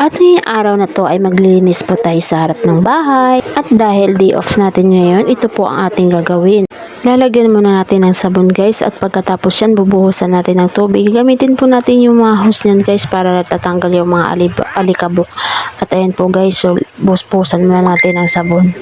At ngayong araw na to ay maglilinis po tayo sa harap ng bahay. At dahil day off natin ngayon, ito po ang ating gagawin. Lalagyan muna natin ng sabon guys at pagkatapos yan bubuhusan natin ng tubig. Gamitin po natin yung mga hose niyan guys para tatanggal yung mga alib- alikabok. At ayan po guys, so buspusan muna natin ng sabon.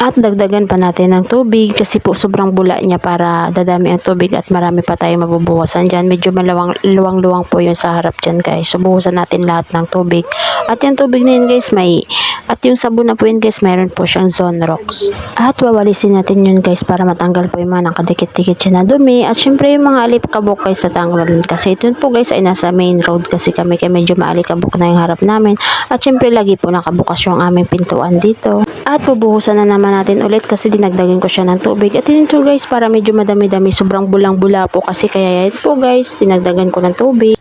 At dagdagan pa natin ng tubig kasi po sobrang bula niya para dadami ang tubig at marami pa tayong mabubuwasan dyan. Medyo malawang luwang-luwang po yun sa harap dyan guys. So buhusan natin lahat ng tubig. At yung tubig na yun guys may at yung sabon na po yun guys mayroon po siyang zone rocks. At wawalisin natin yun guys para matanggal po yung mga nakadikit-dikit siya na dumi. At syempre yung mga alikabok guys sa tanggalin kasi ito po guys ay nasa main road kasi kami kaya medyo maalikabok na yung harap namin. At syempre lagi po nakabukas yung aming pintuan dito. At bubuhusan na naman natin ulit kasi dinagdagan ko siya ng tubig. At yun po guys para medyo madami-dami sobrang bulang-bula po kasi kaya yan po guys dinagdagan ko ng tubig.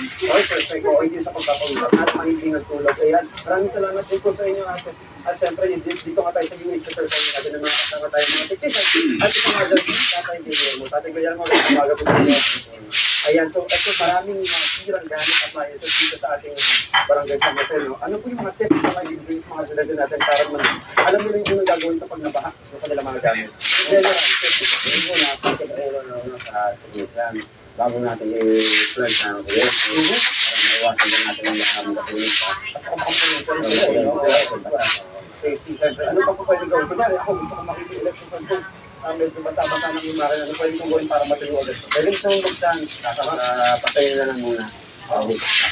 Okay, perfect. Okay din sa pagkakausap at magiging nagtulog. Ayan, maraming salamat din po sa inyo ate. At syempre, dito, ka tayo sa unit sa survey natin ng mga kasama tayo mga technician. At ito nga dyan, tatay Guillermo. Tatay Guillermo, umaga po sa inyo. Ayan, so ito maraming mga sirang gamit appliances dito sa ating barangay San Marcelo. Ano po yung mga tips na mga drinks mga sinabi natin para man, alam mo rin yung gagawin kapag nabaha yung kanilang mga gamit. General, tips. Yun muna, pagkakaroon na ano, sa technician, bago natin i-plan sa ano kayo, para maiwasan din natin ang maraming katulog pa. Ano pa po pwede gawin? Kunyari, ako gusto ko makikita sa phone. Uh, medyo basa-basa ng imara. Ano pwede kong gawin para matuloy ulit? Pwede sa magdan, kakapag patayin na lang muna.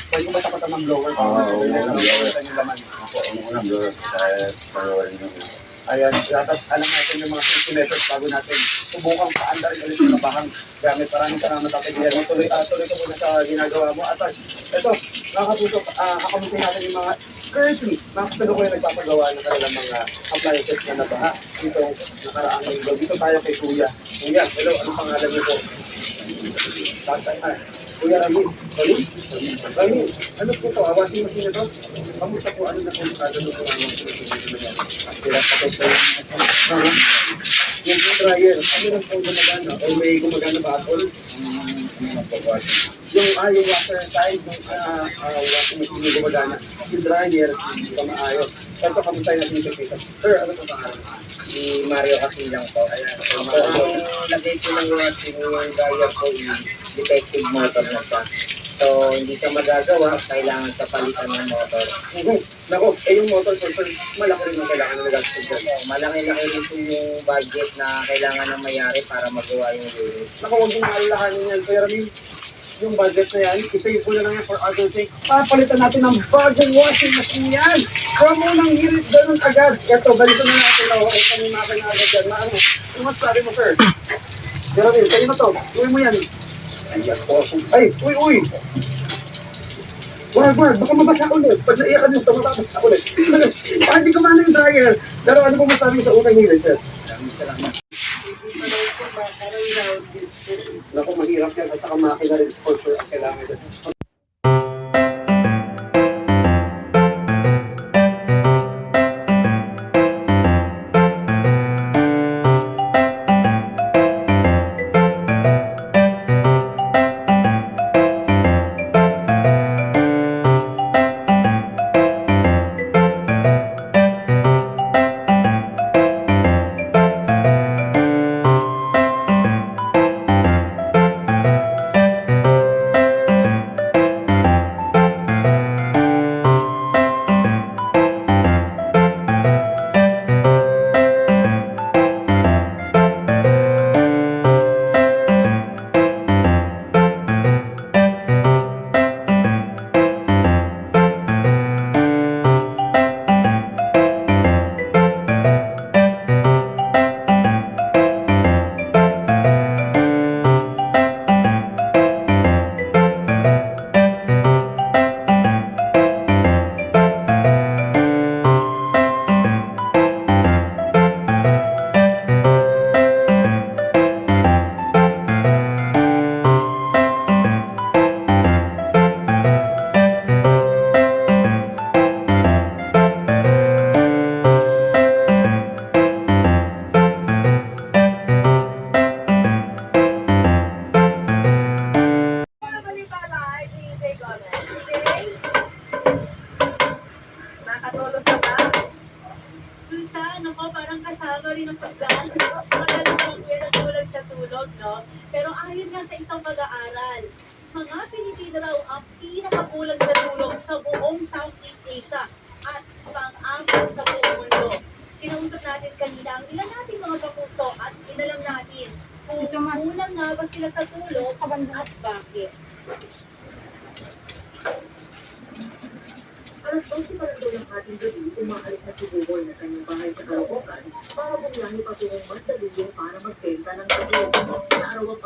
Ng blower? Oo, oo, Pwede oo, ng blower yung laman. Ako, ang blower sa pangalan nyo. Ayan, dapat alam natin yung mga safety measures bago natin subukang paanda rin ulit yung nabahang gamit. Maraming salamat Ate Guillermo. Tuloy, uh, tuloy ka muna sa ginagawa mo. At ito, mga kapuso, uh, kakamutin natin yung mga currently, mga kasalukuyan nagpapagawa ng kanilang mga appliances na nabaha. Dito, nakaraang linggo. Dito tayo kay Kuya. Kuya, hello, ano pangalan niyo po? Tatay, ah, Kuya Ramin. Ramin? Ramin, ano po to? Awasin mo sino to? Kamusta po? Ano na po? Ano na po? Sila pa po sa yung food dryer, ano lang po gumagana? O may gumagana ba all? Yung ah, yung washer side, yung ah, ah, washing machine yung gumagana. Yung dryer, hindi pa maayos. Ito kami tayo natin yung Sir, ano po pangalan? Si Mario Casilang po, ayan. Ang lagay ko ng washing yung dryer ko, yung defective motor na pa. So, hindi siya magagawa, kailangan sa palitan ng motor. Mhm. Nako, eh yung motor sensor, malaki rin yung kailangan na nagastos dyan. Malaki-laki rin po yung budget na kailangan ng mayari para magawa yung unit. Naku, huwag mong alalahanin yan. Kaya rin, yung budget na yan, isave ko na lang yan for other things. Papalitan natin ng bagong washing machine yan. Huwag mo nang hirit ganun agad. Ito, ganito na natin na okay kami makina agad dyan. Na ano, yung mas sabi mo, sir. Pero kayo na to. Uwi mo yan. Ayan po. Ay, uy, uy. Wag, wag, baka mabasa ulit. Pag naiyakan tumatakas ako ulit. Ah, hindi ko man yung dryer. Pero ano po masabi sa unang hirit, sir? Naku, mahirap yan. At saka makina rin sure ang kailangan dyan. Magaling kong pinatulag sa tulog, no? Pero ayon nga sa isang pag-aaral, mga Pilipino raw ang pinakabulag sa tulog sa buong Southeast Asia at pang-apat sa buong mundo. Kinausap natin kanina ang ilan nating mga kapuso at inalam natin kung kulang nga ba sila sa tulog at bakit. Alas 12 pa daw ng ating gabi, umaalis na si Buboy na kanyang bahay sa Caloocan para bumiyahe patungong Mandaluyong para magbenta ng tulog. Sa araw ang